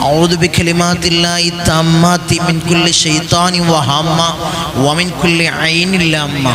أعوذ بكلمات الله التامات من كل شيطان وهامة ومن كل عين لامة.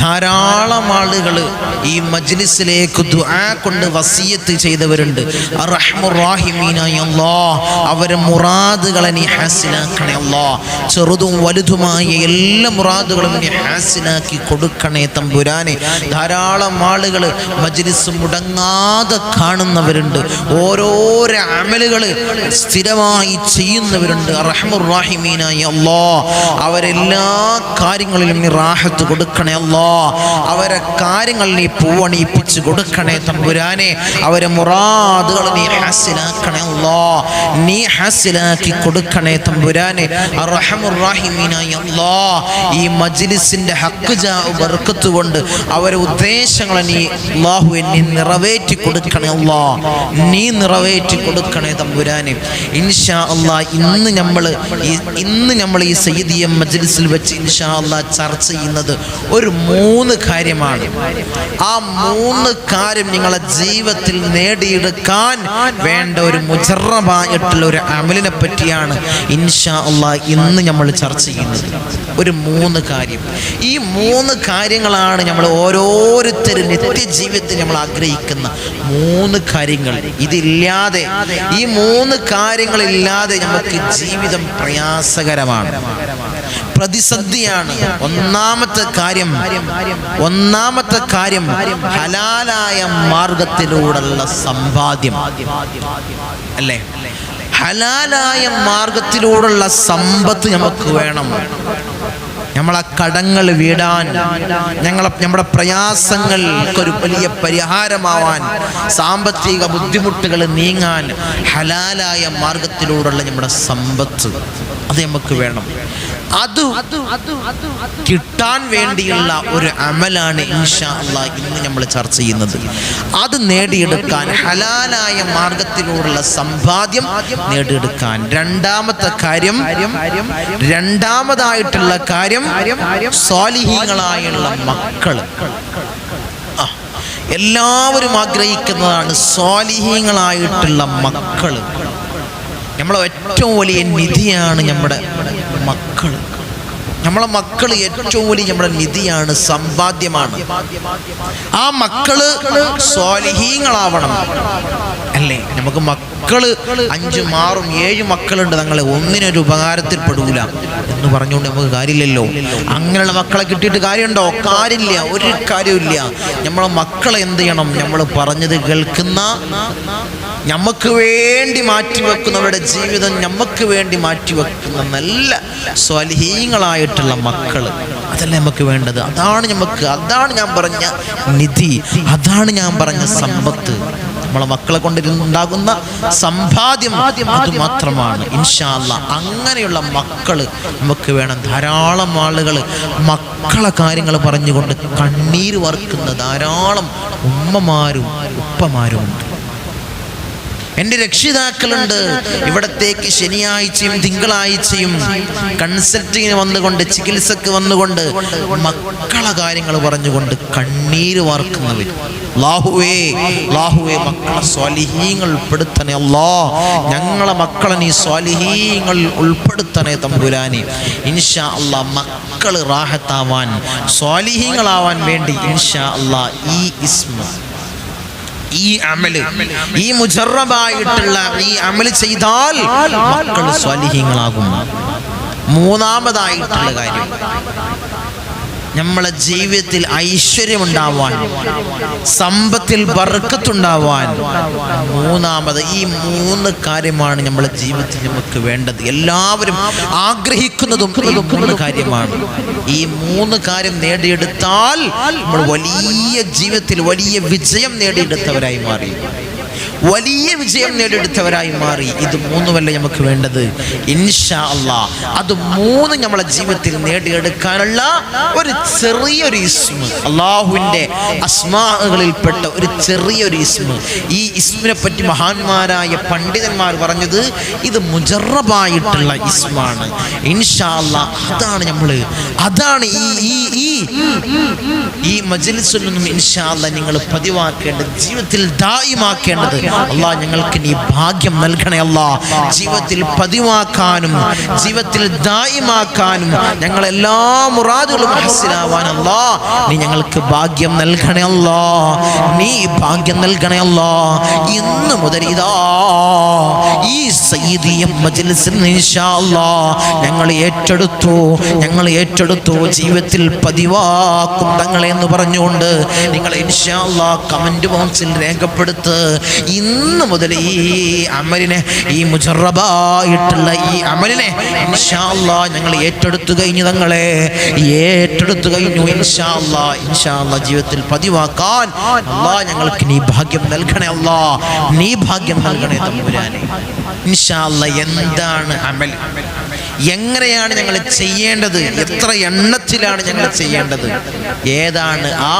ധാരാളം ആളുകൾ ഈ മജ്ലിസിലേക്ക് ദുആ കൊണ്ട് വസീയത്ത് ചെയ്തവരുണ്ട്. അവരെ മുറാദുകളെ നീ ഹാസിനാക്കണേ ചെറുതും വലുതുമായ എല്ലാ മുറാദുകളും നീ ഹാസിനാക്കി കൊടുക്കണേ തമ്പുരാനെ. ധാരാളം ആളുകൾ മജ്ലിസ് മുടങ്ങാതെ കാണുന്നവരുണ്ട്. ഓരോരോ അമലുകൾ സ്ഥിരമായി ചെയ്യുന്നവരുണ്ട്. അറഹ്മുറാഹിമീനായ അല്ലാ അവരെല്ലാ കാര്യങ്ങളിലും നീ റാഹത്ത് കൊടുക്കണേ അല്ലാ അവരെ കാര്യങ്ങൾ നീ പൂവണിയിപ്പിച്ച് കൊടുക്കണേ തമ്പുരാനെ. അവരെ മുറാദുകൾ നീ ഹാസിലാക്കണേ ഉള്ളോ നീ ഹാസിലാക്കി കൊടുക്കണേ തമ്പുരാനെ. അല്ലാ. ഈ മജ്ലിസിന്റെ ഹക്ക് ബർക്കത്ത് കൊണ്ട് അവരെ ഉദ്ദേശങ്ങളെ നീ അള്ളാഹു നീ നിറവേറ്റി കൊടുക്കണേ ഉള്ളോ നീ നിറവേറ്റി കൊടുക്കണേ തമ്പുരാനെ. ഇൻഷാ അള്ളാ ഇന്ന് നമ്മൾ ഇന്ന് നമ്മൾ ഈ സയ്യിദിയ മജ്ലിസിൽ വെച്ച് ഇൻഷാ അള്ളാ ചർച്ച ചെയ്യുന്നത് ഒരു മൂന്ന് കാര്യമാണ്. ആ മൂന്ന് കാര്യം നിങ്ങളെ ജീവിതത്തിൽ നേടിയെടുക്കാൻ വേണ്ട ഒരു മുജറബായിട്ടുള്ള ഒരു അമലിനെ പറ്റിയാണ് ഇൻഷാ അള്ളാ ഇന്ന് നമ്മൾ ചർച്ച ചെയ്യുന്നത്. ഒരു മൂന്ന് കാര്യം. ഈ മൂന്ന് കാര്യങ്ങളാണ് നമ്മൾ ഓരോരുത്തരും നിത്യജീവിതത്തിൽ നമ്മൾ ആഗ്രഹിക്കുന്ന മൂന്ന് കാര്യങ്ങൾ. ഇതില്ലാതെ ഈ മൂന്ന് കാര്യങ്ങളില്ലാതെ നമുക്ക് ജീവിതം പ്രയാസകരമാണ്. പ്രതിസന്ധിയാണ്. ഒന്നാമത്തെ കാര്യം ഒന്നാമത്തെ കാര്യം ഹലാലായ മാർഗത്തിലൂടെയുള്ള സമ്പാദ്യം. അല്ലേ? ഹലാലായ മാർഗത്തിലൂടെയുള്ള സമ്പത്ത് നമുക്ക് വേണം. നമ്മളെ കടങ്ങൾ വീടാൻ ഞങ്ങളെ നമ്മുടെ പ്രയാസങ്ങൾക്കൊരു വലിയ പരിഹാരമാവാൻ സാമ്പത്തിക ബുദ്ധിമുട്ടുകൾ നീങ്ങാൻ ഹലാലായ മാർഗത്തിലൂടെയുള്ള നമ്മുടെ സമ്പത്ത് അത് നമുക്ക് വേണം. അത് കിട്ടാൻ വേണ്ടിയുള്ള ഒരു അമലാണ് ഇൻഷാ അള്ളാ ഇന്ന് നമ്മൾ ചർച്ച ചെയ്യുന്നത്. അത് നേടിയെടുക്കാൻ ഹലാലായ മാർഗത്തിലൂടെയുള്ള സമ്പാദ്യം നേടിയെടുക്കാൻ രണ്ടാമത്തെ കാര്യം രണ്ടാമതായിട്ടുള്ള കാര്യം സ്വാലിഹീങ്ങളായുള്ള മക്കൾ. എല്ലാവരും ആഗ്രഹിക്കുന്നതാണ് സ്വാലിഹീങ്ങളായിട്ടുള്ള മക്കൾ. നമ്മളെ ഏറ്റവും വലിയ നിധിയാണ് നമ്മുടെ മക്കൾ. നമ്മളെ മക്കൾ ഏറ്റവും വലിയ നമ്മുടെ നിധിയാണ് സമ്പാദ്യമാണ്. ആ മക്കൾ സ്വാലിഹീങ്ങളാവണം. അല്ലേ? നമുക്ക് മക്കൾ അഞ്ചും ആറും ഏഴ് മക്കളുണ്ട് തങ്ങളെ. ഒന്നിനൊരു ഉപകാരത്തിൽ പെടൂല എന്ന് പറഞ്ഞുകൊണ്ട് നമുക്ക് കാര്യമില്ലല്ലോ. അങ്ങനെയുള്ള മക്കളെ കിട്ടിയിട്ട് കാര്യമുണ്ടോ? കാര്യമില്ല. ഒരു കാര്യമില്ല നമ്മളെ മക്കളെ എന്ത് ചെയ്യണം? നമ്മൾ പറഞ്ഞത് കേൾക്കുന്ന നമുക്ക് വേണ്ടി മാറ്റിവെക്കുന്നവരുടെ ജീവിതം നമുക്ക് വേണ്ടി മാറ്റിവെക്കുന്ന നല്ല സ്വലഹീങ്ങളായിട്ടുള്ള മക്കൾ അതല്ല നമുക്ക് വേണ്ടത്? അതാണ് നമുക്ക് അതാണ് ഞാൻ പറഞ്ഞ നിധി. അതാണ് ഞാൻ പറഞ്ഞ സമ്പത്ത്. നമ്മളെ മക്കളെ കൊണ്ടിരുന്നുണ്ടാകുന്ന സമ്പാദ്യം അത് മാത്രമാണ്. ഇൻഷാല്ല അങ്ങനെയുള്ള മക്കൾ നമുക്ക് വേണം. ധാരാളം ആളുകൾ മക്കളെ കാര്യങ്ങൾ പറഞ്ഞുകൊണ്ട് കണ്ണീർ വറുക്കുന്ന ധാരാളം ഉമ്മമാരും ഉപ്പമാരും ഉണ്ട്. എന്റെ രക്ഷിതാക്കളുണ്ട്. ഇവിടത്തേക്ക് ശനിയാഴ്ചയും തിങ്കളാഴ്ചയും കൺസൾട്ടിങ്ങിന് വന്നുകൊണ്ട് ചികിത്സക്ക് വന്നുകൊണ്ട് മക്കളെ കാര്യങ്ങൾ പറഞ്ഞുകൊണ്ട് കണ്ണീര് വാർക്കുന്നവർ ലാഹുവേ ലാഹുവേ മക്കളെ സ്വാലിഹീങ്ങൾ ഉൾപ്പെടുത്തണേ അല്ലാ. ഞങ്ങളെ മക്കളെ നീ സ്വാലിഹീങ്ങൾ ഉൾപ്പെടുത്തണേ തമ്പുരാനെ. ഇൻഷാ അള്ളാ മക്കൾ റാഹത്താവാൻ സ്വാലിഹീങ്ങളാവാൻ വേണ്ടി ഇൻഷാ അള്ളാ ഈ ഇസ്മ ഈ അമൽ ഈ മുജറബായിട്ടുള്ള ഈ അമൽ ചെയ്താൽ മക്കൾ സ്വലിഹീങ്ങളാകും. മൂന്നാമതായിട്ടുള്ള കാര്യം. നമ്മളെ ജീവിതത്തിൽ ഐശ്വര്യം ഉണ്ടാവാൻ സമ്പത്തിൽ ബർക്കത്തുണ്ടാവാൻ. മൂന്നാമത് ഈ മൂന്ന് കാര്യമാണ് നമ്മളെ ജീവിതത്തിൽ നമുക്ക് വേണ്ടത്. എല്ലാവരും ആഗ്രഹിക്കുന്നതും ഈ കാര്യമാണ്. ഈ മൂന്ന് കാര്യം നേടിയെടുത്താൽ നമ്മൾ വലിയ ജീവിതത്തിൽ വലിയ വിജയം നേടിയെടുത്തവരായി മാറി. വലിയ വിജയം നേടിയെടുത്തവരായി മാറി. ഇത് മൂന്നുമല്ല നമുക്ക് വേണ്ടത്? ഇൻഷാ അള്ളാ അത് മൂന്ന് നമ്മളെ ജീവിതത്തിൽ നേടിയെടുക്കാനുള്ള ഒരു ചെറിയൊരു ഇസ്മ. അള്ളാഹുവിന്റെ അസ്മാകളിൽപ്പെട്ട ഒരു ചെറിയൊരു ഇസ്മ. ഈ ഇസ്മിനെ പറ്റി മഹാന്മാരായ പണ്ഡിതന്മാർ പറഞ്ഞത് ഇത് മുജറബായിട്ടുള്ള ഇസ്മാണ്. ഇൻഷാ അള്ളാ അതാണ് നമ്മൾ അതാണ് ഈ ഈ ഈ ഈ മജലിസിൽ നിന്നും ഇൻഷാ അല്ലാ നിങ്ങൾ പതിവാക്കേണ്ടത് ജീവിതത്തിൽ ദായിമാക്കേണ്ടത്. അള്ളാഹ് ഞങ്ങൾക്ക് നീ ഭാഗ്യം നൽകണേ അല്ലാ ജീവിതത്തിൽ പതിവാക്കാനും ജീവിതത്തിൽ ദായിമാക്കാനും ഞങ്ങൾ എല്ലാ മുറാദുകളും മനസ്സിലാവാൻ അല്ലാ നീ ഞങ്ങൾക്ക് ഭാഗ്യം നൽകണേ അല്ലാ നീ ഭാഗ്യം നൽകണേ അല്ലാ ഇന്ന് മുതൽ ഇതാ ഈ സയ്യിദിയ ഞങ്ങൾ ഏറ്റെടുത്തു ഞങ്ങൾ ഏറ്റെടുത്തു ജീവിതത്തിൽ പതിവാക്കും തങ്ങളെ എന്ന് പറഞ്ഞുകൊണ്ട് നിങ്ങൾ ഇൻഷാ അല്ലാ കമന്റ് ബോക്സിൽ രേഖപ്പെടുത്ത് ഇന്ന് മുതൽ ഈ അമലിനെ ഈ മുജറബായിട്ടുള്ള ഈ അമലിനെ ഞങ്ങൾ ഏറ്റെടുത്തു കഴിഞ്ഞു തങ്ങളെ. ഏറ്റെടുത്തു കഴിഞ്ഞു ജീവിതത്തിൽ പതിവാക്കാൻ അല്ലാ ഞങ്ങൾക്ക് നീ ഭാഗ്യം നൽകണേ അല്ലാ നീ ഭാഗ്യം നൽകണേ തമ്പുരാനെ. എന്താണ് അമൽ? എങ്ങനെയാണ് ഞങ്ങൾ ചെയ്യേണ്ടത്? എത്ര എണ്ണത്തിലാണ് ഞങ്ങൾ ചെയ്യേണ്ടത്? ഏതാണ് ആ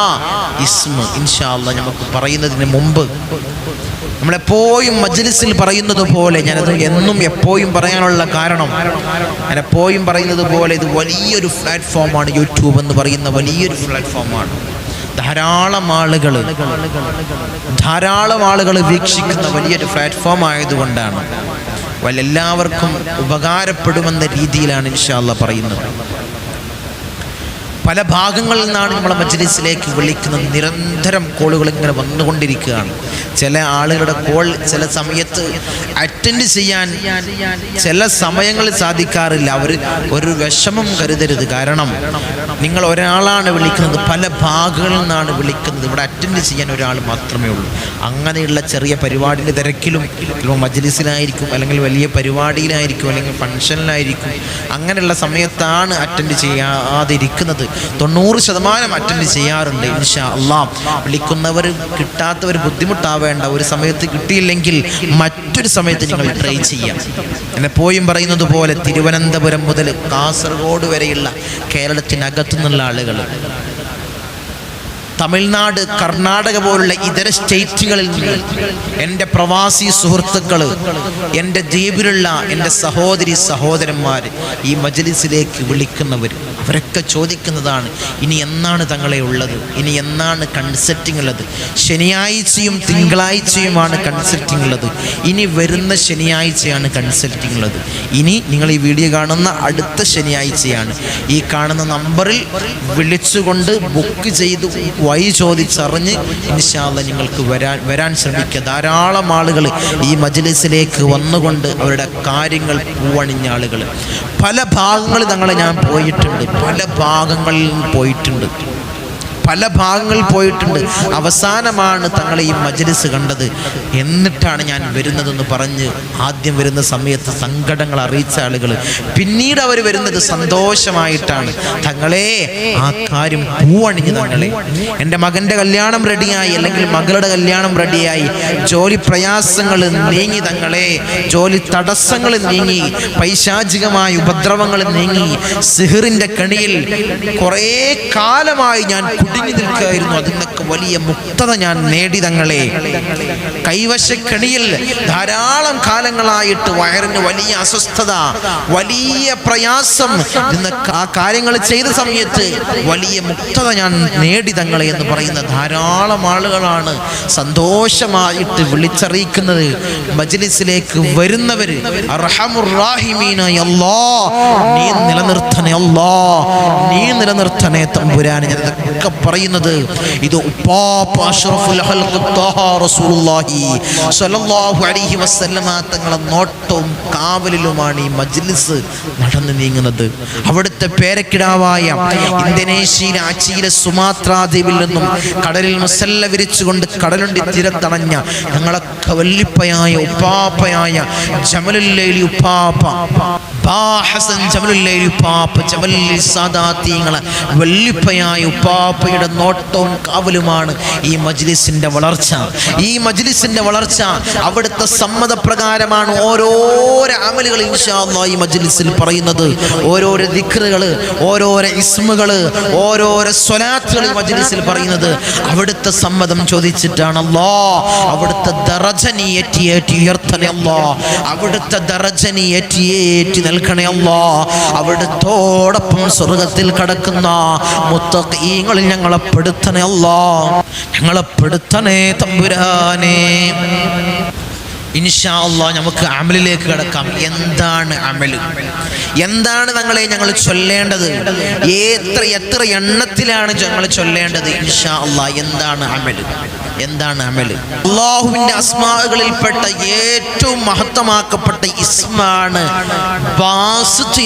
ഇസ്മ? ഇൻഷാ അല്ലാ നമുക്ക് പറയുന്നതിന് മുമ്പ് നമ്മളെപ്പോഴും മജ്ലിസിൽ പറയുന്നത് പോലെ ഞാനത് എന്നും എപ്പോഴും പറയാനുള്ള കാരണം ഞാൻ എപ്പോഴും പറയുന്നത് പോലെ ഇത് വലിയൊരു പ്ലാറ്റ്ഫോമാണ് യൂട്യൂബ് എന്ന് പറയുന്ന വലിയൊരു പ്ലാറ്റ്ഫോമാണ്. ധാരാളം ആളുകൾ ധാരാളം ആളുകൾ വീക്ഷിക്കുന്ന വലിയൊരു പ്ലാറ്റ്ഫോം ആയതുകൊണ്ടാണ്. വല്ല എല്ലാവർക്കും ഉപകാരപ്പെടുമെന്ന രീതിയിലാണ് ഇൻഷാല്ല പറയുന്നത്. പല ഭാഗങ്ങളിൽ നിന്നാണ് നമ്മളെ മജ്ലിസിലേക്ക് വിളിക്കുന്നത്. നിരന്തരം കോളുകൾ ഇങ്ങനെ വന്നുകൊണ്ടിരിക്കുകയാണ്. ചില ആളുകളുടെ കോൾ ചില സമയത്ത് അറ്റൻഡ് ചെയ്യാൻ ചില സമയങ്ങളിൽ സാധിക്കാറില്ല. അവർ ഒരു വിഷമം കരുതരുത്. കാരണം നിങ്ങൾ ഒരാളാണ് വിളിക്കുന്നത്. പല ഭാഗങ്ങളിൽ നിന്നാണ് വിളിക്കുന്നത്. ഇവിടെ അറ്റൻഡ് ചെയ്യാൻ ഒരാൾ മാത്രമേ ഉള്ളൂ. അങ്ങനെയുള്ള ചെറിയ പരിപാടിയുടെ തിരക്കിലും ചിലപ്പോൾ മജ്ലിസിലായിരിക്കും അല്ലെങ്കിൽ വലിയ പരിപാടിയിലായിരിക്കും അല്ലെങ്കിൽ ഫംഗ്ഷനിലായിരിക്കും അങ്ങനെയുള്ള സമയത്താണ് അറ്റൻഡ് ചെയ്യാതിരിക്കുന്നത്. തൊണ്ണൂറ് ശതമാനം അറ്റൻഡ് ചെയ്യാറുണ്ട് ഇൻഷാ അള്ളാ വിളിക്കുന്നവർ കിട്ടാത്തവർ ബുദ്ധിമുട്ടാവേണ്ട. ഒരു സമയത്ത് കിട്ടിയില്ലെങ്കിൽ മറ്റൊരു സമയത്ത് നിങ്ങൾ ട്രൈ ചെയ്യാം. എന്നെപ്പോഴും പറയുന്നത് പോലെ തിരുവനന്തപുരം മുതൽ കാസർഗോഡ് വരെയുള്ള കേരളത്തിനകത്തു നിന്നുള്ള ആളുകൾ. തമിഴ്നാട് കർണാടക പോലുള്ള ഇതര സ്റ്റേറ്റുകളിൽ നിന്ന് എന്റെ പ്രവാസി സുഹൃത്തുക്കൾ എന്റെ ദ്വീപിലുള്ള എന്റെ സഹോദരി സഹോദരന്മാർ ഈ മജ്ലിസിലേക്ക് വിളിക്കുന്നവർ അവരൊക്കെ ചോദിക്കുന്നതാണ് ഇനി എന്നാണ് തങ്ങളെ ഉള്ളത്? ഇനി എന്നാണ് കൺസെറ്റിംഗ് ഉള്ളത് ശനിയാഴ്ചയും തിങ്കളാഴ്ചയുമാണ് കൺസെറ്റിംഗ് ഉള്ളത് ഇനി വരുന്ന ശനിയാഴ്ചയാണ് കൺസെറ്റിംഗ് ഉള്ളത് ഇനി നിങ്ങൾ ഈ വീഡിയോ കാണുന്ന അടുത്ത ശനിയാഴ്ചയാണ്. ഈ കാണുന്ന നമ്പറിൽ വിളിച്ചുകൊണ്ട് ബുക്ക് ചെയ്ത് വഴി ചോദിച്ചറിഞ്ഞ് ഇൻഷാല്ല നിങ്ങൾക്ക് വരാൻ വരാൻ ശ്രമിക്കുക. ധാരാളം ആളുകൾ ഈ മജ്ലിസിലേക്ക് വന്നുകൊണ്ട് അവരുടെ കാര്യങ്ങൾ പൂവണിഞ്ഞ ആളുകൾ. പല ഭാഗങ്ങളിൽ ഞങ്ങൾ ഞാൻ പോയിട്ടുണ്ട്. പല ഭാഗങ്ങളിൽ പോയിട്ടുണ്ട്. പല ഭാഗങ്ങളിൽ പോയിട്ടുണ്ട്. അവസാനമാണ് തങ്ങളെ ഈ മജ്ലിസ് കണ്ടത്. എന്നിട്ടാണ് ഞാൻ വരുന്നതെന്ന് പറഞ്ഞ് ആദ്യം വരുന്ന സമയത്ത് സങ്കടങ്ങൾ അറിയിച്ച ആളുകൾ പിന്നീട് അവർ വരുന്നത് സന്തോഷമായിട്ടാണ്. തങ്ങളെ ആ കാര്യം പൂവണിഞ്ഞ് തങ്ങളെ. എന്റെ മകന്റെ കല്യാണം റെഡിയായി അല്ലെങ്കിൽ മകളുടെ കല്യാണം റെഡിയായി. ജോലി പ്രയാസങ്ങൾ നീങ്ങി തങ്ങളെ. ജോലി തടസ്സങ്ങൾ നീങ്ങി. പൈശാചികമായ ഉപദ്രവങ്ങൾ നീങ്ങി. സിഹിറിന്റെ കണിയിൽ കുറേ കാലമായി ഞാൻ കുടുങ്ങി നിൽക്കുകയായിരുന്നു അതിൽ നിന്നൊക്കെ വലിയ മുക്തത ഞാൻ നേടി തങ്ങളെ. കൈവശക്കണിയിൽ ധാരാളം കാലങ്ങളായിട്ട് വയറിന് വലിയ അസ്വസ്ഥത വലിയ പ്രയാസം. നിന്നൊക്കെ ആ കാര്യങ്ങൾ ചെയ്ത സമയത്ത് വലിയ മുക്തത ഞാൻ നേടി തങ്ങളെ എന്ന് പറയുന്ന ധാരാളം ആളുകളാണ് സന്തോഷമായിട്ട് വിളിച്ചറിയിക്കുന്നത്. മജ്ലിസിലേക്ക് വരുന്നവര് നീ നിലനിർത്തണേ അല്ലാ നീ നിലനിർത്തണേ തമ്പുരാനെ. ഞാൻ ഇതൊക്കെ പറയുന്നത് ഇത് ഉപ്പാപ്പ തങ്ങളെ നോട്ടവും കാവലിലുമാണ് ഈ മജ്ലിസ് നടന്നു നീങ്ങുന്നത്. അവിടുത്തെ പേരക്കിടാവായ ഇന്തോനേഷ്യയിലെ ആച്ചിയിലെ സുമാത്ര ദ്വീപിൽ നിന്നും കടലിൽ മുസല്ല വിരിച്ചുകൊണ്ട് കടലുണ്ടി തീരത്തണഞ്ഞ ഞങ്ങളൊക്കെ വല്ലിപ്പയായ ഉപ്പാപ്പയായ ജമലുല്ലേലി ഉപ്പാപ്പ ബാഹസൻ ജമലുല്ലൈലി ഉപ്പാപ്പ ജമലുല്ലി സാദാത്തീങ്ങളെ വല്ലിപ്പയായ ഉപ്പാപ്പയുടെ നോട്ടവും കാവലുമാണ് ഈ മജ്ലിസിന്റെ വളർച്ച. ഈ മജ്ലിസിന്റെ വളർച്ച അവിടുത്തെ സമ്മതപ്രകാരമാണ് ഓരോരോ അമലുകൾ ഈ മജ്ലിസിൽ പറയുന്നത്. ഓരോരോ ദിക്റുകൾ ഓരോരോ ഇസ്മുകൾ ഓരോരോ സ്വലാത്തുകൾ ഈ മജ്ലിസിൽ പറയുന്നത്. അവിടുത്തെ സമ്മതം ചോദിച്ചിട്ടാണല്ലോ അവിടുത്തെ ദറജനി ഏറ്റി ഏറ്റി ഉയർത്തണേ അല്ലാ. അവിടുത്തെ ദറജനി ഏറ്റി ഏറ്റി നൽകണേ അല്ലാ. അവിടുത്തോടൊപ്പം സ്വർഗത്തിൽ കടക്കുന്ന മുത്തഖീങ്ങളിൽ ഞങ്ങളെ പെടുത്തണേ അല്ലാ ഞങ്ങളെ പെടുത്തണേ തമ്പുരാനേ. ഇൻഷാ അള്ളാ നമുക്ക് അമലിലേക്ക് കിടക്കാം. എന്താണ് അമൽ? എന്താണ് തങ്ങളെ ഞങ്ങൾ ചൊല്ലേണ്ടത്? എത്ര എത്ര എണ്ണത്തിലാണ് ഞങ്ങൾ ചൊല്ലേണ്ടത്? ഇൻഷാ അള്ളാ എന്താണ് അമൽ? എന്താണ് അമൽ? അള്ളാഹുവിന്റെ അസ്മാകളിൽപ്പെട്ട ഏറ്റവും മഹത്തമാക്കപ്പെട്ട ഇസ്മാണ്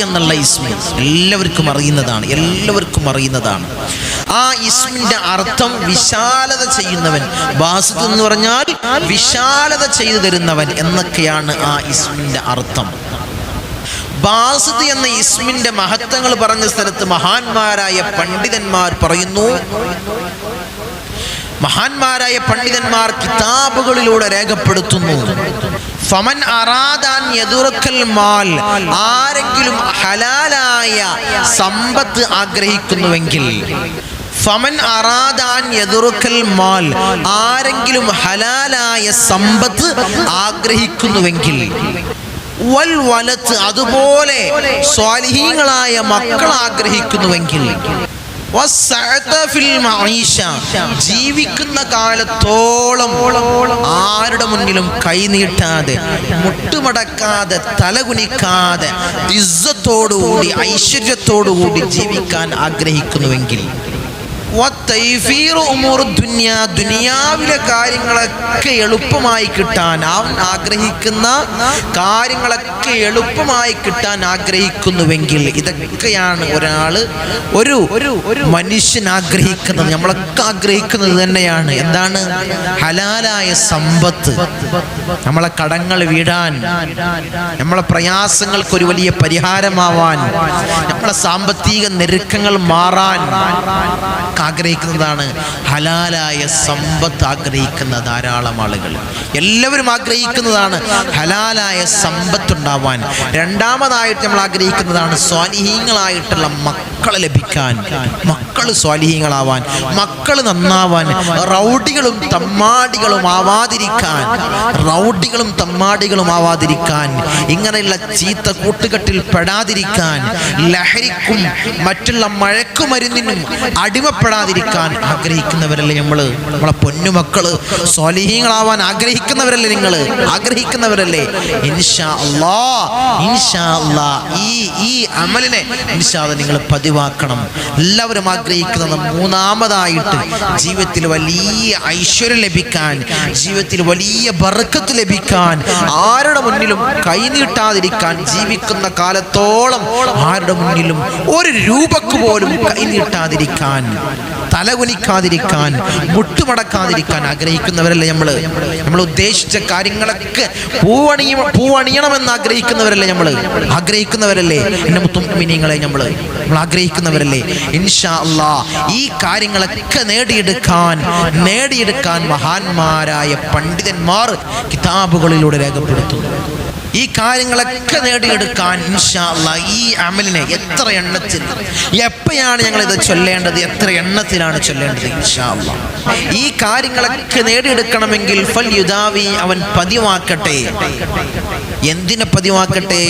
എന്നുള്ള ഇസ്മ. എല്ലാവർക്കും അറിയുന്നതാണ് എല്ലാവർക്കും അറിയുന്നതാണ്. ആ ഇസ്മിന്റെ അർത്ഥം വിശാലത ചെയ്യുന്നവൻ. ബാസിത്ത് എന്ന് പറഞ്ഞാൽ വിശാലത ചെയ്തു തരുന്നവൻ എന്നൊക്കെയാണ് ആ ഇസ്മിന്റെ അർത്ഥം. ബാസിദ് എന്ന ഇസ്മിന്റെ മഹത്വങ്ങൾ പറഞ്ഞ സ്ഥലത്ത് മഹാന്മാരായ പണ്ഡിതന്മാർ പറയുന്നു മഹാന്മാരായ പണ്ഡിതന്മാർ കിതാബുകളിലൂടെ രേഖപ്പെടുത്തുന്നു ഫമൻ യദുറക്കൽ മാൽ ആരെങ്കിലും ഹലാലായ സമ്പത്ത് ആഗ്രഹിക്കുന്നുവെങ്കിൽ ഫമൻ അറാദാൻ എതിർക്കൽ മാൽ ആരെങ്കിലും ഹലാലായ സമ്പത്ത് ആഗ്രഹിക്കുന്നുവെങ്കിൽ വൽ വലത്ത് അതുപോലെ സ്വാലിഹീങ്ങളായ മക്കൾ ആഗ്രഹിക്കുന്നുവെങ്കിൽ. ജീവിക്കുന്ന കാലത്തോളം ആരുടെ മുന്നിലും കൈനീട്ടാതെ മുട്ടുമടക്കാതെ തലകുനിക്കാതെ ഇസ്സത്തോടുകൂടി ഐശ്വര്യത്തോടുകൂടി ജീവിക്കാൻ ആഗ്രഹിക്കുന്നുവെങ്കിൽ ദുനിയാവിലെ കാര്യങ്ങളൊക്കെ എളുപ്പമായി കിട്ടാൻ അവൻ ആഗ്രഹിക്കുന്ന കാര്യങ്ങളൊക്കെ എളുപ്പമായി കിട്ടാൻ ആഗ്രഹിക്കുന്നുവെങ്കിൽ ഇതൊക്കെയാണ് ഒരാൾ ഒരു ഒരു മനുഷ്യൻ ആഗ്രഹിക്കുന്നത്. നമ്മളൊക്കെ ആഗ്രഹിക്കുന്നത് തന്നെയാണ്. എന്താണ്? ഹലാലായ സമ്പത്ത്. നമ്മളെ കടങ്ങൾ വീടാൻ നമ്മളെ പ്രയാസങ്ങൾക്ക് ഒരു വലിയ പരിഹാരമാവാൻ നമ്മളെ സാമ്പത്തിക ഞെരുക്കങ്ങൾ മാറാൻ ആഗ്രഹിക്കുന്നതാണ്. ഹലാലായ സമ്പത്ത് ആഗ്രഹിക്കുന്ന ധാരാളം ആളുകൾ. എല്ലാവരും ആഗ്രഹിക്കുന്നതാണ് ഹലാലായ സമ്പത്ത് ഉണ്ടാവാൻ രണ്ടാമതായിട്ട് നമ്മൾ ആഗ്രഹിക്കുന്നതാണ് സ്വാലിഹീങ്ങളായിട്ടുള്ള മക്കളെ ലഭിക്കാൻ. മക്കൾ സ്വാലിഹീങ്ങളാവാൻ മക്കൾ നന്നാവാൻ റൗഡികളും തമ്മാടികളും ആവാതിരിക്കാൻ റൗഡികളും തമ്മാടികളും ആവാതിരിക്കാൻ ഇങ്ങനെയുള്ള ചീത്ത കൂട്ടുകെട്ടിൽ പെടാതിരിക്കാൻ ലഹരിക്കും മറ്റുള്ള മഴക്കുമരുന്നിനും അടിമപ്പെടാതിരിക്കാൻ ആഗ്രഹിക്കുന്നവരല്ലേ നമ്മൾ നമ്മളെ പൊന്നുമക്കൾ. സ്വാലിഹീങ്ങളാവാൻ ആഗ്രഹിക്കുന്നവരല്ലേ നിങ്ങൾ ആഗ്രഹിക്കുന്നവരല്ലേ? ഇൻഷാ അള്ളാ ഇൻഷാ അള്ളാ ഈ ഈ അമലിനെ നിങ്ങൾ പതിവാക്കണം. എല്ലാവരും ആഗ്രഹിക്കുന്നത് മൂന്നാമതായിട്ട് ജീവിതത്തിൽ വലിയ ഐശ്വര്യം ലഭിക്കാൻ ജീവിതത്തിൽ വലിയ ബർക്കത്ത് ലഭിക്കാൻ ആരുടെ മുന്നിലും കൈനീട്ടാതിരിക്കാൻ ജീവിക്കുന്ന കാലത്തോളം ആരുടെ മുന്നിലും ഒരു രൂപക്ക് പോലും കൈനീട്ടാതിരിക്കാൻ തലകുനിക്കാതിരിക്കാൻ മുട്ടുമടക്കാതിരിക്കാൻ ആഗ്രഹിക്കുന്നവരല്ലേ നമ്മൾ നമ്മൾ ഉദ്ദേശിച്ച കാര്യങ്ങളൊക്കെ പൂവണിയ പൂവണിയണമെന്ന് ആഗ്രഹിക്കുന്നവരല്ലേ നമ്മൾ ആഗ്രഹിക്കുന്നവരല്ലേ? എന്റെ മുത്തുമിനിങ്ങളെ നമ്മൾ നമ്മൾ ആഗ്രഹിക്കുന്നവരല്ലേ? ഇൻഷാ അല്ലാ ഈ കാര്യങ്ങളൊക്കെ നേടിയെടുക്കാൻ നേടിയെടുക്കാൻ മഹാന്മാരായ പണ്ഡിതന്മാർ കിതാബുകളിലൂടെ രേഖപ്പെടുത്തുന്നു. ഈ കാര്യങ്ങളൊക്കെ നേടിയെടുക്കാൻ ഇൻഷാ അല്ലാ ഈ അമലിനെ എത്ര എണ്ണത്തിൽ എപ്പോഴാണ് ഞങ്ങൾ ഇത് ചൊല്ലേണ്ടത് എത്ര എണ്ണത്തിലാണ് ചൊല്ലേണ്ടത് ഇൻഷാ അല്ലാ ഈ കാര്യങ്ങളൊക്കെ നേടിയെടുക്കണമെങ്കിൽ ഫൽ യുദാവി അവൻ പതിവാക്കട്ടെ. എന്തിനെ പതിവാക്കട്ടെ?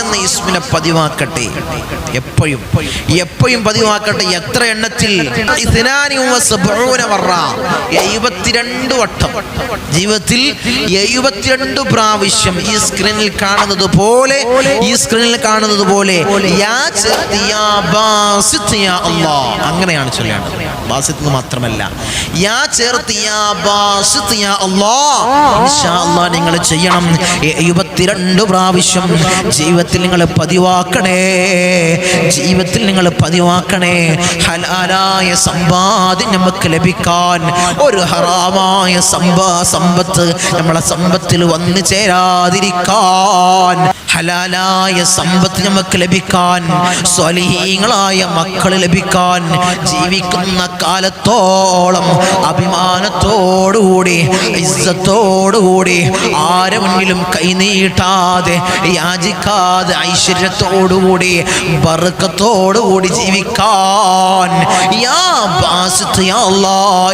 എന്ന ഇസ്മിനെ പതിവാക്കട്ടെ എപ്പോഴും എപ്പോഴും പതിവാക്കട്ടെ എത്ര എണ്ണത്തിൽ. എഴുപത്തിരണ്ട് വട്ടം ജീവിതത്തിൽ എഴുപത്തിരണ്ട് പ്രാവശ്യം ഈ സ്ക്രീനിൽ കാണുന്നത് പോലെ ഈ സ്ക്രീനിൽ കാണുന്നത് പോലെ. അങ്ങനെയാണ് ചൊല്ലേണ്ടത് ബാസിത്ത് എന്ന് മാത്രമല്ല യാ ചേർത്ത് യാ യാ അല്ലാ. ഇൻഷാ അല്ലാ നിങ്ങൾ ചെയ്യണം എഴുപത്തിരണ്ട് പ്രാവശ്യം ജീവിതത്തിൽ നിങ്ങൾ പതിവാക്കണേ. ജീവിതത്തിൽ നിങ്ങൾ പതിവാക്കണേ. ഹലാലായ സമ്പാദ്യം നമുക്ക് ലഭിക്കാൻ ഒരു ഹറാമായ സമ്പാ സമ്പത്ത് നമ്മളെ സമ്പത്തിൽ വന്നു ചേരാതിരിക്കാൻ. ഹലാലായ സമ്പത്ത് നമുക്ക് ലഭിക്കാൻ സ്വലീങ്ങളായ മക്കൾ ലഭിക്കാൻ ജീവിക്കുന്ന കാലത്തോളം അഭിമാനത്തോടുകൂടി ഇസ്സത്തോടുകൂടി ആരെ മുന്നിലും കൈനീട്ടാതെ യാചിക്കാതെ ഐശ്വര്യത്തോടുകൂടി ബർക്കത്തോടുകൂടി ജീവിക്കാൻ.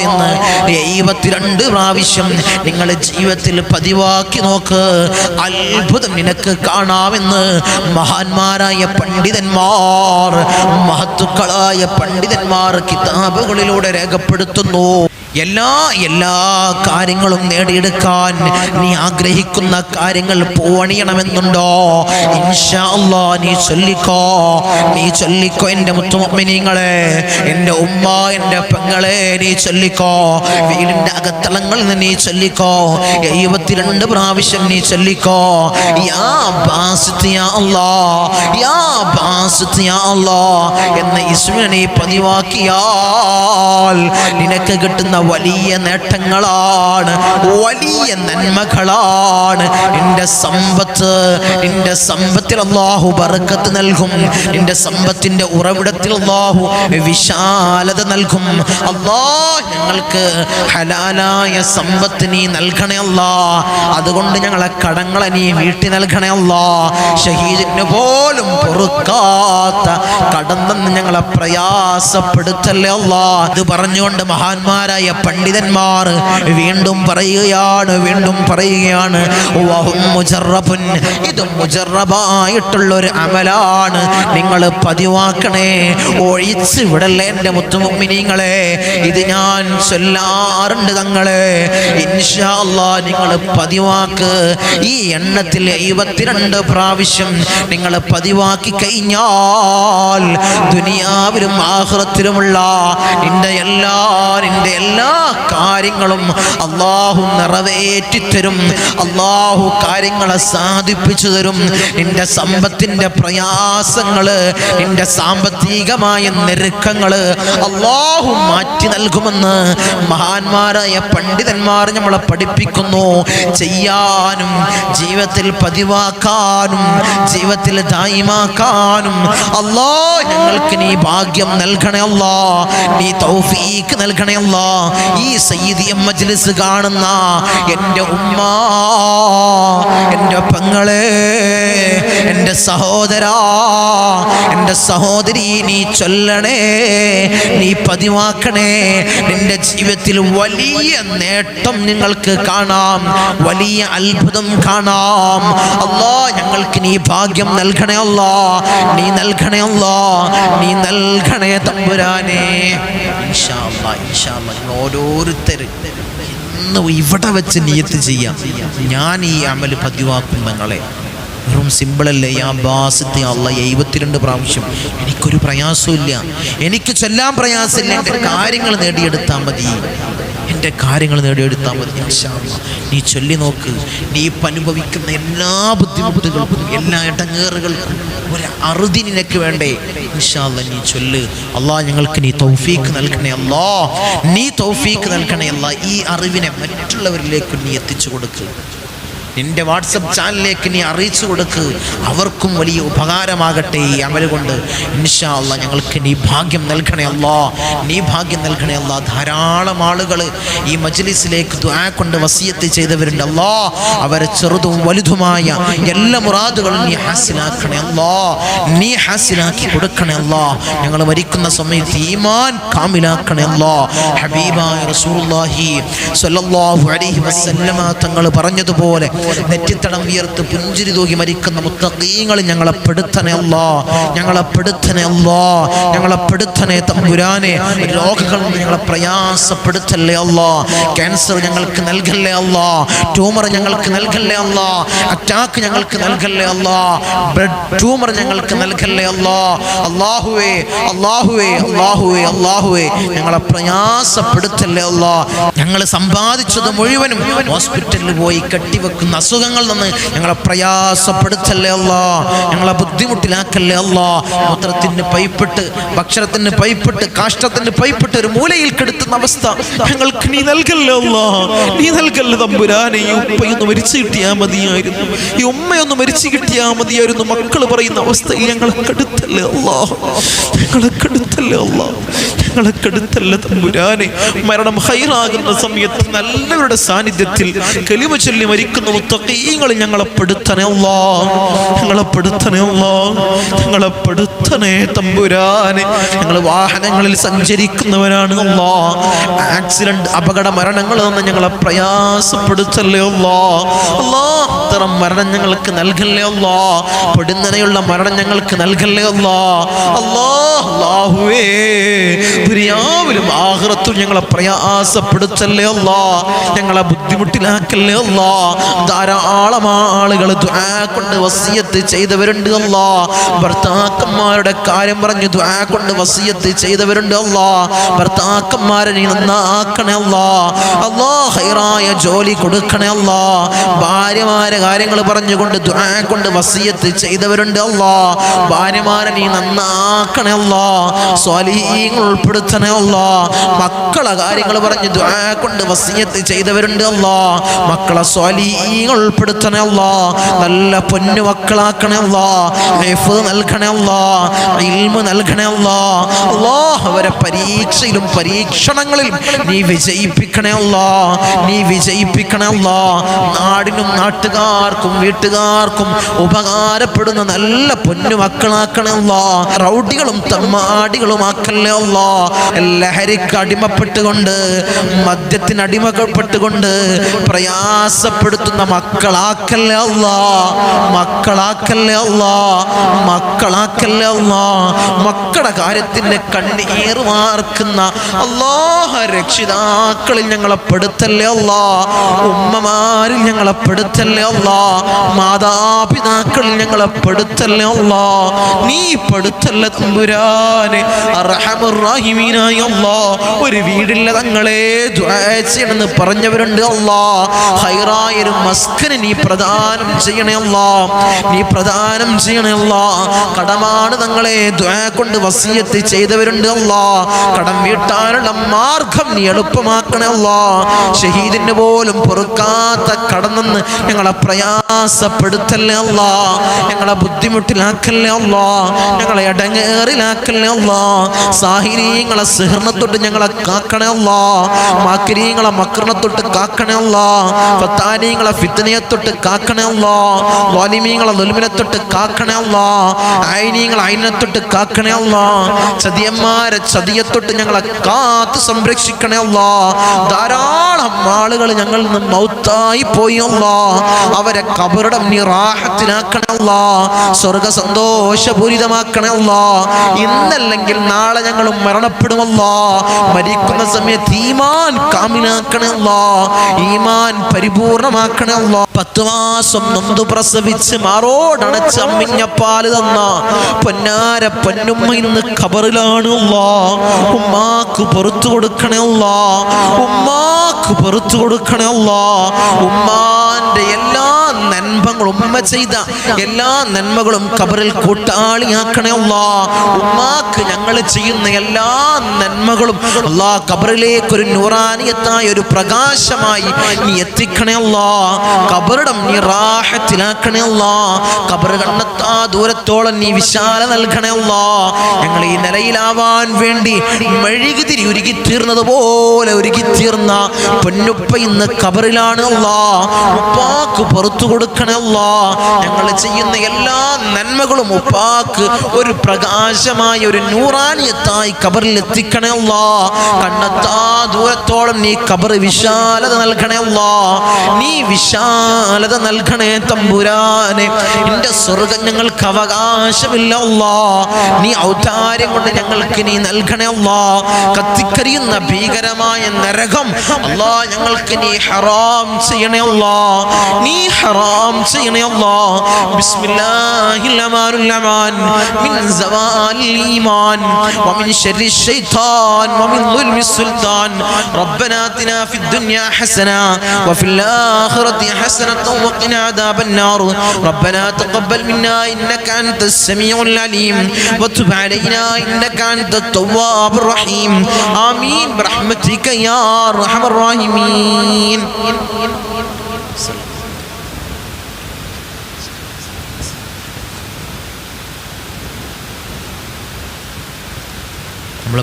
എന്ന് എഴുപത്തിരണ്ട് പ്രാവശ്യം നിങ്ങൾ ജീവിതത്തിൽ പതിവാക്കി നോക്ക്. അത്ഭുതം നിനക്ക് കാണാമെന്ന് മഹാന്മാരായ പണ്ഡിതന്മാർ മഹത്തുക്കളായ പണ്ഡിതന്മാർ കിതാബുകളിലൂടെ രേഖപ്പെടുത്തുന്നു. എല്ലാ എല്ലാ കാര്യങ്ങളും നേടിയെടുക്കാൻ നീ ആഗ്രഹിക്കുന്ന കാര്യങ്ങൾ പോണിയണമെന്നുണ്ടോ നീ ചൊല്ലിക്കോ. നീ ചൊല്ലിക്കോ എന്റെ മുത്തുമൊമ്മിനിങ്ങളെ എന്റെ ഉമ്മ എന്റെ പെങ്ങളെ നീ ചൊല്ലിക്കോ. വീടിന്റെ അകത്തളങ്ങളിൽ നീ ചൊല്ലിക്കോ. എഴുപത്തിരണ്ട് പ്രാവശ്യം നീ ചൊല്ലിക്കോ. യാ ബാസിത്ത് യാ അല്ലാ. യാ ബാസിത്ത് യാ അല്ലാ. എന്ന ഇസ്മിനെ നീ പതിവാക്കിയാൽ നിനക്ക് കിട്ടുന്ന വലിയ നേട്ടങ്ങളാണ് വലിയ നന്മകളാണ്. നിന്റെ സമ്പത്ത് നിന്റെ സമ്പത്തിൽ അള്ളാഹു ബർക്കത്ത് നൽകും. നിന്റെ സമ്പത്തിന്റെ ഉറവിടത്തിൽ അള്ളാഹു വിശാലത നൽകും. അള്ളാ ഞങ്ങൾക്ക് ഹലാലായ സമ്പത്ത് നീ നൽകണേ അല്ലാ. അതുകൊണ്ട് ഞങ്ങളെ കടങ്ങളെ നീ വീട്ടി നൽകണേ അല്ലാ. ഷഹീദിന് പോലും പൊറുക്കാത്ത കടന്നെന്ന് ഞങ്ങളെ പ്രയാസപ്പെടുത്തല്ലേ അല്ലാ. ഇത് പറഞ്ഞുകൊണ്ട് മഹാന്മാരായ പണ്ഡിതന്മാർ വീണ്ടും പറയുകയാണ് വീണ്ടും പറയുകയാണ് ഇത് മുജറബായിട്ടുള്ള ഒരു അമലാണ്. നിങ്ങൾ പതിവാക്കണേ ഒഴിച്ച് വിടല്ലേ എന്റെ മുത്തുമിനിങ്ങളെ ഇത് ഞാൻ ചൊല്ലാറുണ്ട് തങ്ങളെ. ഇൻഷാ അല്ലാ നിങ്ങൾ പതിവാക്ക്. ഈ എണ്ണത്തിൽ എഴുപത്തിരണ്ട് പ്രാവശ്യം നിങ്ങൾ പതിവാക്കി കഴിഞ്ഞാൽ ദുനിയാവിലും ആഹ്റത്തിലുമുള്ള നിന്റെ എല്ലാ നിന്റെ എല്ലാ കാര്യങ്ങളും അള്ളാഹു നിറവേറ്റിത്തരും. അള്ളാഹു കാര്യങ്ങളെ സാധിപ്പിച്ചു തരും. നിന്റെ സമ്പത്തിന്റെ പ്രയാസങ്ങൾ നിന്റെ സാമ്പത്തികമായ ഞെരുക്കങ്ങൾ അള്ളാഹു മാറ്റി നൽകുമെന്ന് മഹാന്മാരായ പണ്ഡിതന്മാർ നമ്മളെ പഠിപ്പിക്കുന്നു. ചെയ്യാനും ജീവിതത്തിൽ പതിവാക്കാനും ജീവിതത്തിൽ ദായിമാക്കാനും അല്ലാ ഞങ്ങൾക്ക് നീ ഭാഗ്യം നൽകണേ അല്ലാ നീ തൗഫീക്ക് നൽകണേ അല്ലാ ഈ സയ്യിദിയ മജ്ലിസ് കാണുന്ന എന്റെ ഉമ്മ എന്റെ പെങ്ങളെ എന്റെ സഹോദരാ എന്റെ സഹോദരി നീ ചൊല്ലണേ നീ പതിവാക്കണേ. നിന്റെ ജീവിതത്തിൽ വലിയ നേട്ടം നിങ്ങൾക്ക് കാണാം വലിയ അത്ഭുതം കാണാം. അല്ലാ ഞങ്ങൾക്ക് നീ ഭാഗ്യം നൽകണേ അല്ലാ നീ നൽകണേ അല്ലാ നീ നൽകണേ തമ്പുരാനേ. ഇൻഷാ അല്ലാ, ഇൻഷാ അല്ലാ. ഓരോരുത്തർ ഇന്ന് ഇവിടെ വെച്ച് നീയത്ത് ചെയ്യാം. ഞാൻ ഈ അമൽ പതിവാക്കും നിങ്ങളെ വെറും സിമ്പിളല്ലേ യാ ബാസിത്ത് അല്ല എഴുപത്തിരണ്ട് പ്രാവശ്യം. എനിക്കൊരു പ്രയാസമില്ല എനിക്ക് ചൊല്ലാൻ പ്രയാസമില്ല. എന്റെ കാര്യങ്ങൾ നേടിയെടുത്താൽ മതി. എന്റെ കാര്യങ്ങൾ നേടിയെടുത്താൽ മതി. നീ ചൊല്ലി നോക്ക്. നീ ഇപ്പം അനുഭവിക്കുന്ന എല്ലാ ബുദ്ധിമുട്ടുകൾക്കും എല്ലാ ഇടങ്ങേറുകൾക്കും ഒരു അറുതി നിനക്ക് വേണ്ടേ. ഇൻഷാ അല്ലാ നീ ചൊല്ല്. അല്ലാ ഞങ്ങൾക്ക് നീ തൗഫീക്ക് നൽകണേ അല്ലാ നീ തൗഫീക്ക് നൽകണേ അല്ലാ ഈ അറിവിനെ മറ്റുള്ളവരിലേക്ക് നീ എത്തിച്ചു കൊടുക്കുക നിന്റെ വാട്സപ്പ് ചാനലിലേക്ക് നീ അറിയിച്ചു കൊടുക്ക്. അവർക്കും വലിയ ഉപകാരമാകട്ടെ ഈ അമൽ കൊണ്ട്. ഇൻഷാ അല്ല ഞങ്ങൾക്ക് നീ ഭാഗ്യം നൽകണേ നീ ഭാഗ്യം നൽകണേ ധാരാളം ആളുകൾ ഈ മജ്ലിസിലേക്ക് ദുആ കൊണ്ട് വസീയത്ത് ചെയ്തവരുണ്ട് അവരെ ചെറുതും വലുതുമായ എല്ലാ മുറാദുകളും നീ ഹാസിലാക്കണേ നീ ഹാസിലാക്കി കൊടുക്കണേ ഞങ്ങൾ മരിക്കുന്ന സമയത്ത് ഈമാൻ കാമിലാക്കണേ അല്ലാ. ഹബീബായ റസൂലുള്ളാഹി അലൈഹി വസല്ലമ തങ്ങൾ പറഞ്ഞതുപോലെ നെറ്റിത്തടം വിയർത്ത് പുഞ്ചിരി തൂകി മരിക്കുന്ന മുത്തീങ്ങളിൽ ഞങ്ങളെ പെടുത്തനെ അല്ലാ. ഞങ്ങളെ പെടുത്തനെ അല്ലാ. ഞങ്ങളെ പെടുത്തനെ തമ്പുരാനെ. രോഗങ്ങളിൽ ഞങ്ങളെ പ്രയാസപ്പെടുത്തല്ലേ അല്ലാ. ക്യാൻസർ ഞങ്ങൾക്ക് നൽകല്ലേ അല്ലാ. ട്യൂമർ ഞങ്ങൾക്ക് നൽകല്ലേ അല്ലാ. അറ്റാക്ക് ഞങ്ങൾക്ക് നൽകല്ലേ അല്ലാ. ബ്ലഡ് ട്യൂമർ ഞങ്ങൾക്ക് നൽകല്ലേ അല്ലാ. അള്ളാഹുവേ അള്ളാഹുവേ അള്ളാഹുവേ അള്ളാഹുവേ ഞങ്ങളെ പ്രയാസപ്പെടുത്തല്ലേ അല്ലാ. ഞങ്ങൾ സമ്പാദിച്ചത് മുഴുവനും ഹോസ്പിറ്റലിൽ പോയി കെട്ടിവെക്കുന്ന. അസുഖങ്ങൾ നിന്ന് ഞങ്ങളെ പ്രയാസപ്പെടുത്തല്ലേ അല്ല? ഞങ്ങളെ ബുദ്ധിമുട്ടിലാക്കല്ലേ അല്ല? മൂത്രത്തിന് പൈപ്പിട്ട് ഭക്ഷണത്തിന് പൈപ്പിട്ട് കാഷ്ടത്തിന് പൈപ്പിട്ട് ഒരു മൂലയിൽ കെടുത്തുന്ന അവസ്ഥ ഞങ്ങൾക്ക് നീ നൽകല്ലേ അല്ല? നീ നൽകല്ലേ തമ്പുരാനെ? ഈ ഉപ്പയൊന്ന് മരിച്ചു കിട്ടിയാൽ മതിയായിരുന്നു. ഈ ഉമ്മയൊന്ന് മരിച്ചു കിട്ടിയാൽ മതിയായിരുന്നു. മക്കൾ പറയുന്ന അവസ്ഥയിൽ ഞങ്ങളെ കെടുത്തല്ലേ അല്ല? ഞങ്ങളെ കെടുത്തല്ലേ അല്ലാ? ഞങ്ങളെ കെടുത്തല്ല തമ്പുരാനെ. മരണം ഹൈറാകുന്ന സമയത്ത് നല്ലവരുടെ സാന്നിധ്യത്തിൽ കലിമ ചൊല്ലി മരിക്കുന്ന മുത്തക്കീങ്ങളിൽ ഞങ്ങളെ പെടുത്തനല്ലോ ഞങ്ങളെ പെടുത്തനല്ലോ ഞങ്ങളെ പെടുത്തനേ തമ്പുരാനെ. ഞങ്ങൾ വാഹനങ്ങളിൽ സഞ്ചരിക്കുന്നവരാണ് ആക്സിഡന്റ് അപകട മരണങ്ങൾ നിന്ന് ഞങ്ങളെ പ്രയാസപ്പെടുത്തല്ലേ അല്ലാ. അല്ലോ അത്തരം മരണം ഞങ്ങൾക്ക് നൽകല്ലേ അല്ലാ. പെടുന്നതിനുള്ള മരണം ഞങ്ങൾക്ക് നൽകല്ലേ അല്ലാ. അല്ലോ ദുനിയാവിലും ആഹ്റത്തും ഞങ്ങളെ പ്രയാസപ്പെടുത്തല്ലേ അല്ലാ? ഞങ്ങളെ ബുദ്ധിമുട്ടിലാക്കല്ലേ അല്ലാ? ധാരാളം ആളുകൾ ദുആ കൊണ്ട് വസിയത്ത് ചെയ്തവരുണ്ട് അല്ലാ. ഭർത്താക്കന്മാരുടെ കാര്യം പറഞ്ഞു ദുആ കൊണ്ട് വസിയത്ത് ചെയ്തവരുണ്ട് അല്ലാ. ഭർത്താക്കന്മാരെ നീ നന്നാക്കണേ അല്ലാ. അല്ലാ ഹൈറായ ജോലി കൊടുക്കണേ അല്ലാ. ഭാര്യമാരെ കാര്യങ്ങൾ പറഞ്ഞുകൊണ്ട് ദുആ കൊണ്ട് വസിയത്ത് ചെയ്തവരുണ്ട് അല്ലാ. ഭാര്യമാരെ നീ നന്നാക്കണേ അല്ലാ. സ്വാലീങ്ങൾ ഉൾപ്പെടുത്തണേ അല്ലാ മക്കളെ കാര്യങ്ങൾ പറഞ്ഞ് ദുആ കൊണ്ട് വസിയത്ത് ചെയ്തവരുണ്ട് അല്ലോ? മക്കളെ സ്വാലീങ്ങൾ ഉൾപ്പെടുത്തണേ അല്ലോ നല്ല പൊന്നു മക്കളാക്കണേ അല്ലോ ലൈഫ് നൽകണേ അല്ലോ ഇൽമ നൽകണേ അല്ലോ അല്ലോ അവരെ പരീക്ഷയിലും പരീക്ഷണങ്ങളിലും നീ വിജയിപ്പിക്കണേ അല്ലോ നീ വിജയിപ്പിക്കണേ അല്ലോ നാടിനും നാട്ടുകാർക്കും വീട്ടുകാർക്കും ഉപകാരപ്പെടുന്ന നല്ല പൊന്നു മക്കളാക്കണേ അല്ലോ റൗഡികളും തമ്മാടികളും ആക്കല്ലേ അല്ലാ ലഹരിക്ക് അടിമപ്പെട്ടുകൊണ്ട് മദ്യത്തിന് അടിമപ്പെട്ടുകൊണ്ട് പ്രയാസപ്പെടുത്തുന്ന മക്കളാക്കല്ലേ അല്ലാ മക്കളാക്കല്ലേ അല്ലാ മക്കളാക്കല്ലേ അല്ലാ മക്കളുടെ കാര്യത്തിന്റെ കണ്ണീർ വാർക്കുന്ന അല്ലാഹ രക്ഷിതാക്കളിൽ ഞങ്ങളെ പെടുത്തല്ലേ അല്ലാ ഉമ്മമാരിൽ ഞങ്ങളെ പെടുത്തല്ലേ അല്ലാ മാതാപിതാക്കളിൽ ഞങ്ങളെ പെടുത്തല്ലേ അല്ലാ നീ പെടുത്തല്ലേ തമ്പുരാനെ? അർഹമുറാഹിമീനായ അല്ലാ ഒരു വീടില്ല തങ്ങളെ ചെയ്യണമെന്ന് പറഞ്ഞവരുണ്ട് അല്ലാ. ഹൈറായ ഒരു മസ്കന് നീ പ്രദാനം ചെയ്യണേ അല്ലാ. നീ പ്രദാനം ചെയ്യണേ അല്ലാ. കടമാണ് തങ്ങളെ കൊണ്ട് വസിയത്ത് ചെയ്തവരുണ്ട് അല്ലാ. കടം വീട്ടാനുള്ള മാർഗം നീ എളുപ്പമാക്കണേ അല്ലാ. ഷഹീദിന് പോലും പൊറുക്കാത്ത കടന്നെന്ന് ഞങ്ങളെ പ്രയാസപ്പെടുത്തല്ലേ അല്ലാ. ഞങ്ങളെ ബുദ്ധിമുട്ടിലാക്കല്ലേ അല്ലാ. ഞങ്ങളെ ഇടങ്ങേറിലാക്കല്ലേ അല്ലാ. സാഹിരീങ്ങളെ തൊട്ട് ഞങ്ങളെ കാക്കണേ അല്ലാ. മാക്കിരീങ്ങളെ മക്രണത്തൊട്ട് കാക്കണേ അല്ലാ. ഫിത്തനയെ തൊട്ട് കാക്കണേ വാലിമീങ്ങളെ നുൽമിനത്തൊട്ട് കാക്കണേ അല്ലാ. ഐനീങ്ങളെ ഐനത്തൊട്ട് കാക്കണേ ചതിയന്മാരെ ചതിയത്തൊട്ട് ഞങ്ങളെ കാത്ത് സംരക്ഷിക്കണേ അല്ലാ. ധാരാളം ആളുകൾ ഞങ്ങളിൽ നിന്ന് മൗത്തായി പോയി അവരെ കബറിടം നീ റാഹത്തിനാക്കണേ അല്ലാ. സ്വർഗ സന്തോഷപൂരിതമാക്കണേ അല്ലാ. ഇന്നല്ലെങ്കിൽ നാളെ ഞങ്ങൾ മരണപ്പെടുമല്ലാ മരിക്കുന്ന സമയത്ത് ഈമാൻ കാമിനാക്കണേ അല്ലാ ഈമാൻ പരിപൂർണമാക്കണേ അല്ലാ പത്ത് മാസം നൊന്തു പ്രസവിച്ച് മാറോടണച്ച് അമ്മിഞ്ഞ പാൽ തന്ന പൊന്നാര പൊന്നുമ്മ ഇന്ന് ഖബറിലാണ് അല്ലാ ഉമ്മാക്ക് പുറത്തു കൊടുക്കണേ അല്ലാ ഉമ്മാക്ക് പുറത്തു കൊടുക്കണേ അല്ലാ ഉമ്മാന്റെ എല്ലാ നന്മകളും ഉമ്മ ചെയ്ത എല്ലാ നന്മകളും കബറിൽ കൂട്ടാളിയാക്കണേ അല്ലാ. ഉമ്മാക്ക് ഞങ്ങൾ ചെയ്യുന്ന എല്ലാ നന്മകളും അല്ലാ കബറിലേക്ക് ഒരു നൂറാനിയത്തായ ഒരു പ്രകാശമായി നീ എത്തിക്കണേ അല്ലാ. കബറിടം നീ റാഹത്തിലാക്കണേ അല്ലാ. കബറ് കണ്ണെത്താ ദൂരത്തോളം നീ വിശാല നൽകണേ അല്ലാ. ഞങ്ങൾ ഈ നിലയിലാവാൻ വേണ്ടി മെഴുകുതിരി ഉരുകി തീർന്നത് പോലെ ഉരുകി തീർന്ന പൊന്നുപ്പ ഇന്ന് കബറിലാണ് അല്ലാ. ഉപ്പാക്ക് പുറത്തു പുറത്തു കൊടുക്കണേ അല്ലാ. ഞങ്ങൾ ചെയ്യുന്ന എല്ലാ നന്മകളും ഉപ്പാക്ക് ഒരു പ്രകാശമായ ഒരു നൂറാനിയത്തായി കബറിൽ എത്തിക്കണേ കണ്ണത്താ ദൂരത്തോളം നീ കബർ വിശാലത നൽകണേ അല്ലാ. നീ വിശാലത നൽകണേ തമ്പുരാനെ. എന്റെ സ്വർഗം ഞങ്ങൾക്ക് അവകാശമില്ല നീ ഔദാര്യം കൊണ്ട് ഞങ്ങൾക്ക് നീ നൽകണേ കത്തിക്കരിയുന്ന ഭീകരമായ നരകം അല്ലാ ഞങ്ങൾക്ക് നീ ഹറാം ചെയ്യണേ നീ നീ ഹറാം ചെയ്യണേ അല്ലാ ബിസ്മില്ലാഹിൽ അമാനുൽ അമാൻ മിൻ സവാലിൽ ഈമാൻ ومن شر الشيطان ومن ظلم السلطان ربنا آتنا في الدنيا حسنة وفي الآخرة حسنة وقنا عذاب النار ربنا تقبل منا إنك أنت السميع العليم وتب علينا إنك أنت التواب الرحيم آمين برحمتك يا أرحم الراحمين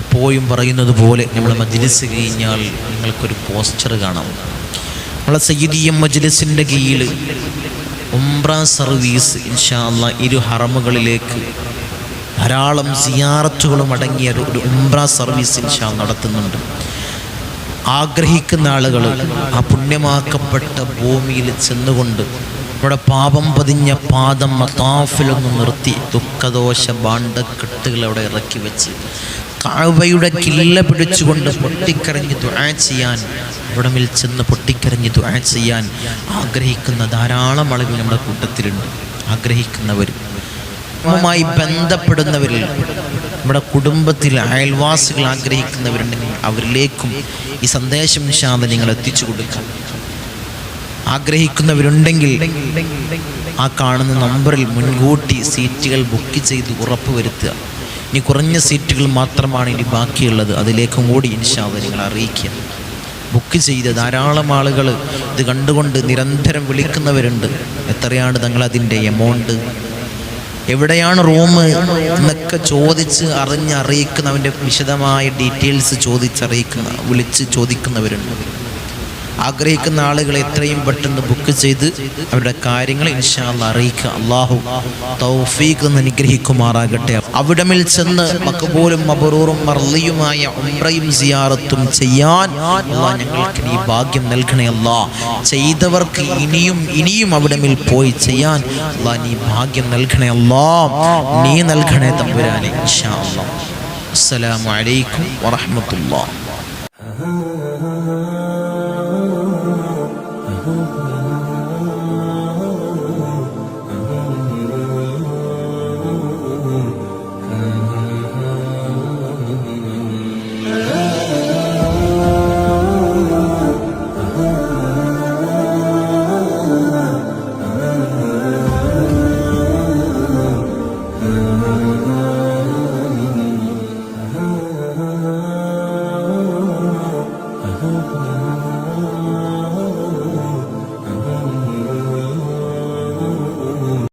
നമ്മളെപ്പോഴും പറയുന്നത് പോലെ നമ്മൾ മജ്ലിസ് കഴിഞ്ഞാൽ നിങ്ങൾക്കൊരു പോസ്റ്റർ കാണാം. നമ്മളെ സയ്യിദിയം മജ്ലിസിന്റെ കീഴിൽ ഉംറ സർവീസ് ഇൻഷാല്ല ഇരു ഹറമുകളിലേക്ക് ധാരാളം സിയാറത്തുകളും അടങ്ങിയ ഒരു ഉംറ സർവീസ് ഇൻഷാ നടത്തുന്നുണ്ട്. ആഗ്രഹിക്കുന്ന ആളുകൾ ആ പുണ്യമാക്കപ്പെട്ട ഭൂമിയിൽ ചെന്നുകൊണ്ട് നമ്മുടെ പാപം പതിഞ്ഞ പാദം മതാഫിലൊന്ന് നിർത്തി ദുഃഖദോഷ ബാണ്ടക്കെട്ടുകൾ അവിടെ ഇറക്കി വെച്ച് കാവയുടെ കില്ല പിടിച്ചുകൊണ്ട് പൊട്ടിക്കരഞ്ഞ് ദുആ ചെയ്യാൻ ഇവിടമിൽ ചെന്ന് പൊട്ടിക്കരഞ്ഞ് ദുആ ചെയ്യാൻ ആഗ്രഹിക്കുന്ന ധാരാളം ആളുകൾ നമ്മുടെ കൂട്ടത്തിലുണ്ട്. ആഗ്രഹിക്കുന്നവർ മായി ബന്ധപ്പെടുന്നവരിൽ നമ്മുടെ കുടുംബത്തിൽ അയൽവാസികൾ ആഗ്രഹിക്കുന്നവരുണ്ടെങ്കിൽ അവരിലേക്കും ഈ സന്ദേശം ശാന്ത നിങ്ങൾ എത്തിച്ചു കൊടുക്കാം. ആഗ്രഹിക്കുന്നവരുണ്ടെങ്കിൽ ആ കാണുന്ന നമ്പറിൽ മുൻകൂട്ടി സീറ്റുകൾ ബുക്ക് ചെയ്ത് ഉറപ്പ് വരുത്തുക ഇനി കുറഞ്ഞ സീറ്റുകൾ മാത്രമാണ് ഇനി ബാക്കിയുള്ളത്. അതിലേക്കും കൂടി ഇൻഷാവ് നിങ്ങൾ അറിയിക്കുക. ബുക്ക് ചെയ്ത് ധാരാളം ആളുകൾ ഇത് കണ്ടുകൊണ്ട് നിരന്തരം വിളിക്കുന്നവരുണ്ട്. എത്രയാണ് തങ്ങളതിന്റെ എമൗണ്ട് എവിടെയാണ് റൂം എന്നൊക്കെ ചോദിച്ച് അറിഞ്ഞ് അറിയിക്കുന്നവന്റെ വിശദമായ ഡീറ്റെയിൽസ് ചോദിച്ചറിയിക്കുന്ന വിളിച്ച് ചോദിക്കുന്നവരുണ്ട്. ആഗ്രഹിക്കുന്ന ആളുകൾ എത്രയും പെട്ടെന്ന് ബുക്ക് ചെയ്ത് അവരുടെ കാര്യങ്ങൾ ഇൻഷാല്ല അറിയിക്കുക. അള്ളാഹു തൗഫീഖ് എന്ന് അനുഗ്രഹിക്കുമാറാകട്ടെ. അവിടമിൽ ചെന്ന് മക്കബൂലും മബറൂറും മർലിയുമായ ഉംറയും സിയാറത്തും ചെയ്യാൻ ഞങ്ങൾക്ക് ഈ ഭാഗ്യം നൽകണേ അല്ലാ. ചെയ്തവർക്ക് ഇനിയും ഇനിയും അവിടമിൽ പോയി ചെയ്യാൻ അള്ളാഹ് നീ ഭാഗ്യം നൽകണേ അല്ലാ. നീ നൽകണേ തമ്പുരാനെ ഇൻഷാ അല്ലാഹ് അസ്സലാമു അലൈക്കും വറഹ്മത്തുള്ളാഹി.